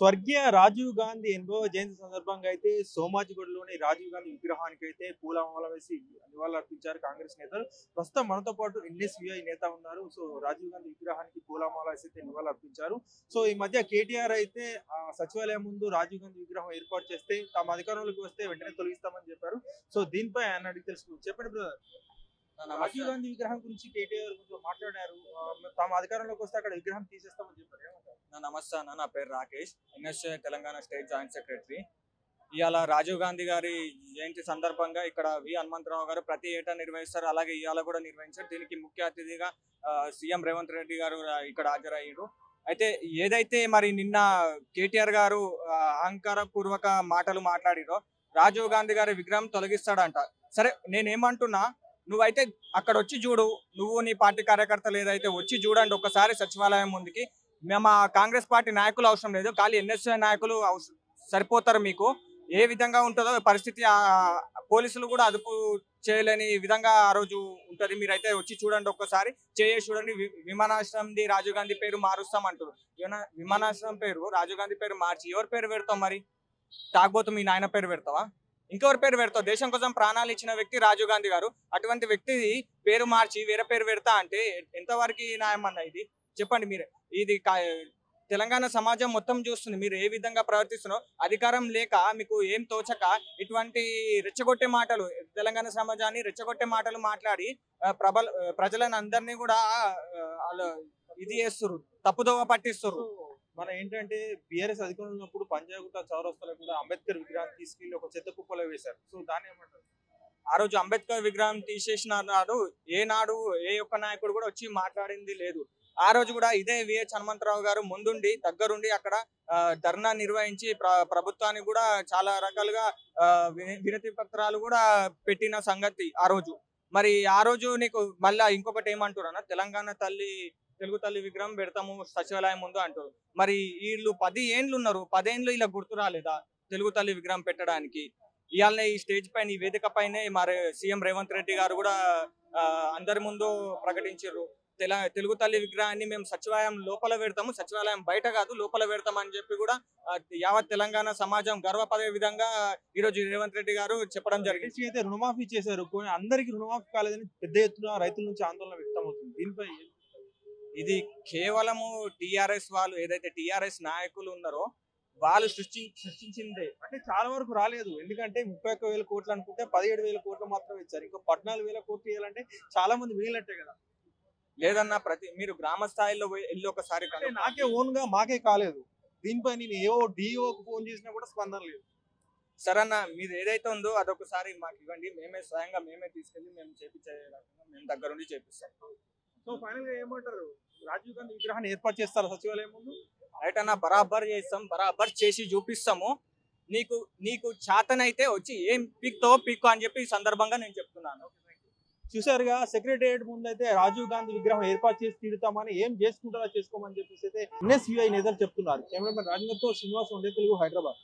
స్వర్గీయ రాజీవ్ గాంధీ ఎనభవ జయంతి సందర్భంగా అయితే సోమాజిగూడలోని రాజీవ్ గాంధీ విగ్రహానికి అయితే పూలమాల వేసి నివాళులు అర్పించారు కాంగ్రెస్ నేతలు. ప్రస్తుతం మనతో పాటు ఎన్ఎస్విఐ నేత ఉన్నారు. సో రాజీవ్ గాంధీ విగ్రహానికి పూలమాల వేసి అయితే నివాళులు అర్పించారు. సో ఈ మధ్య కేటీఆర్ అయితే ఆ, సచివాలయం ముందు రాజీవ్ గాంధీ విగ్రహం ఏర్పాటు చేస్తే తమ అధికారంలోకి వస్తే వెంటనే తొలగిస్తామని చెప్పారు. సో దీనిపై ఆయన అడిగి తెలుసుకుందాం. చెప్పండి బ్రదర్. రాజీవ్ గాంధీ విగ్రహం గురించి కేటీఆర్ కొంచెం మాట్లాడారు. తమ అధికారంలోకి వస్తే అక్కడ విగ్రహం తీసేస్తామని చెప్పారు. నా నమస్తే అన్న నా పేరు Rakesh. NSA Telangana state joint secretary. ఇవాళ రాజీవ్ గాంధీ గారి జయంతి సందర్భంగా ఇక్కడ వి హనుమంతరావు గారు ప్రతి ఏటా నిర్వహిస్తారు. అలాగే ఇవాళ కూడా నిర్వహించారు. దీనికి ముఖ్య అతిథిగా సీఎం రేవంత్ రెడ్డి గారు ఇక్కడ హాజరయ్యారు. అయితే ఏదైతే మరి నిన్న కేటీఆర్ గారు అహంకారపూర్వక మాటలు మాట్లాడిరో రాజీవ్ గాంధీ గారి విగ్రహం తొలగిస్తాడంట. సరే నేనేమంటున్నా నువ్వైతే అక్కడ వచ్చి చూడు. నువ్వు నీ పార్టీ కార్యకర్తలు ఏదైతే వచ్చి చూడండి ఒక్కసారి సచివాలయం ముందుకి. మేము కాంగ్రెస్ పార్టీ నాయకులు అవసరం లేదు. ఖాళీ ఎన్ఎస్ఏ నాయకులు సరిపోతారు మీకు. ఏ విధంగా ఉంటుందో పరిస్థితి ఆ పోలీసులు కూడా అదుపు చేయలేని విధంగా ఆ రోజు ఉంటుంది. మీరైతే వచ్చి చూడండి ఒక్కసారి చేసి చూడండి. విమానాశ్రయంది రాజీవ్ గాంధీ పేరు మారుస్తాం అంటారు విమానాశ్రయం పేరు రాజీవ్ గాంధీ పేరు మార్చి ఎవరి పేరు పెడతాం మరి? తాగబోతు మీ నాయన పేరు పెడతావా? ఇంకొకరి పేరు పెడతావు? దేశం కోసం ప్రాణాలు ఇచ్చిన వ్యక్తి రాజీవ్ గాంధీ గారు. అటువంటి వ్యక్తి పేరు మార్చి వేరే పేరు పెడతా అంటే ఎంతవరకు న్యాయం ఇది? చెప్పండి మీరే. ఇది తెలంగాణ సమాజం మొత్తం చూస్తుంది. మీరు ఏ విధంగా ప్రవర్తిస్తున్నారో అధికారం లేక మీకు ఏం తోచక ఇటువంటి రెచ్చగొట్టే మాటలు తెలంగాణ సమాజాన్ని రెచ్చగొట్టే మాటలు మాట్లాడి ప్రబల ప్రజలను అందరినీ కూడా ఇది చేస్తున్నారు తప్పుదోవ పట్టిస్తున్నారు మన ఏంటంటే బిఆర్ఎస్ అధికారంలో ఉన్నప్పుడు పంజాగుట్ట చౌరస్తాలో కూడా అంబేద్కర్ విగ్రహాన్ని తీసుకెళ్ళి ఒక చెత్త కుప్పలో వేశారు. సో దాన్ని ఏమంటారు? ఆ రోజు అంబేద్కర్ విగ్రహం తీసేసిన నాడు ఏ నాడు ఏ ఒక్క నాయకుడు కూడా వచ్చి మాట్లాడింది లేదు. ఆ రోజు కూడా ఇదే విహెచ్ హనుమంతరావు గారు ముందుండి దగ్గరుండి అక్కడ ధర్నా నిర్వహించి ప్రభుత్వానికి కూడా చాలా రకాలుగా వినతి పత్రాలు కూడా పెట్టిన సంగతి ఆ రోజు. మరి ఆ రోజు నీకు మళ్ళా ఇంకొకటి ఏమంటారు తెలంగాణ తల్లి తెలుగు తల్లి విగ్రహం పెడతాము సచివాలయం ముందు అంటారు. మరి వీళ్ళు పది ఏండ్లు ఉన్నారు పదేండ్లు ఇలా గుర్తు రాలేదా తెలుగు తల్లి విగ్రహం పెట్టడానికి? ఇవాళ ఈ స్టేజ్ పైన ఈ వేదిక పైనే మరి సీఎం రేవంత్ రెడ్డి గారు కూడా అందరి ముందు ప్రకటించారు తెల తెలుగు తల్లి విగ్రహాన్ని మేము సచివాలయం లోపల పెడతాము సచివాలయం బయట కాదు లోపల పెడతాం అని చెప్పి కూడా యావత్ తెలంగాణ సమాజం గర్వపడే విధంగా ఈరోజు రేవంత్ రెడ్డి గారు చెప్పడం జరిగింది. అయితే రుణమాఫీ చేశారు. అందరికీ రుణమాఫీ కాలేదని పెద్ద ఎత్తున రైతుల నుంచి ఆందోళన వ్యక్తం అవుతుంది దీనిపై ఇది కేవలము టిఆర్ఎస్ వాళ్ళు ఏదైతే టిఆర్ఎస్ నాయకులు ఉన్నారో వాళ్ళు సృష్టి సృష్టించిందే. అంటే చాలా వరకు రాలేదు. ఎందుకంటే ముప్పై ఒక్క వేల కోట్లు అనుకుంటే పదిహేడు వేల కోట్లు మాత్రమే ఇచ్చారు. ఇంకా పద్నాలుగు వేల కోట్లు ఇవ్వాలంటే చాలా మంది మిగిలినట్టే కదా. లేదన్నా ప్రతి మీరు గ్రామ స్థాయిలో వెళ్ళి ఒకసారి. నాకే ఓన్గా మాకే కాలేదు. దీనిపై నేను ఏవో డిఓకి ఫోన్ చేసినా కూడా స్పందన లేదు. సరన్న మీరు ఏదైతే ఉందో అదొకసారి మాకు ఇవ్వండి. మేమే స్వయంగా మేమే తీసుకెళ్ళి మేము చేపించే రకంగా మేము దగ్గరుండి చేపిస్తాం. సో ఫైనల్గా ఏమంటారు? రాజీవ్ గాంధీ విగ్రహాన్ని ఏర్పాటు చేస్తారు సచివాలయం ముందు? రైట్ అన్న బరాబర్ చేస్తాం బరాబర్ చేసి చూపిస్తాము. నీకు నీకు చేతనైతే వచ్చి ఏం పీక్తో పీక్కో అని చెప్పి ఈ సందర్భంగా నేను చెప్తున్నాను. చూసారుగా సెక్రటరియట్ ముందు అయితే రాజీవ్ గాంధీ విగ్రహం ఏర్పాటు చేసి తీరుతామని ఏం చేసుకుంటారో చేసుకోమని చెప్పేసి అయితే ఎన్ఎస్యుఐ నేతలు చెప్తున్నారు. కెమెరామెన్ రాజేంద్రతో శ్రీనివాస్ ఉండే తెలుగు హైదరాబాద్.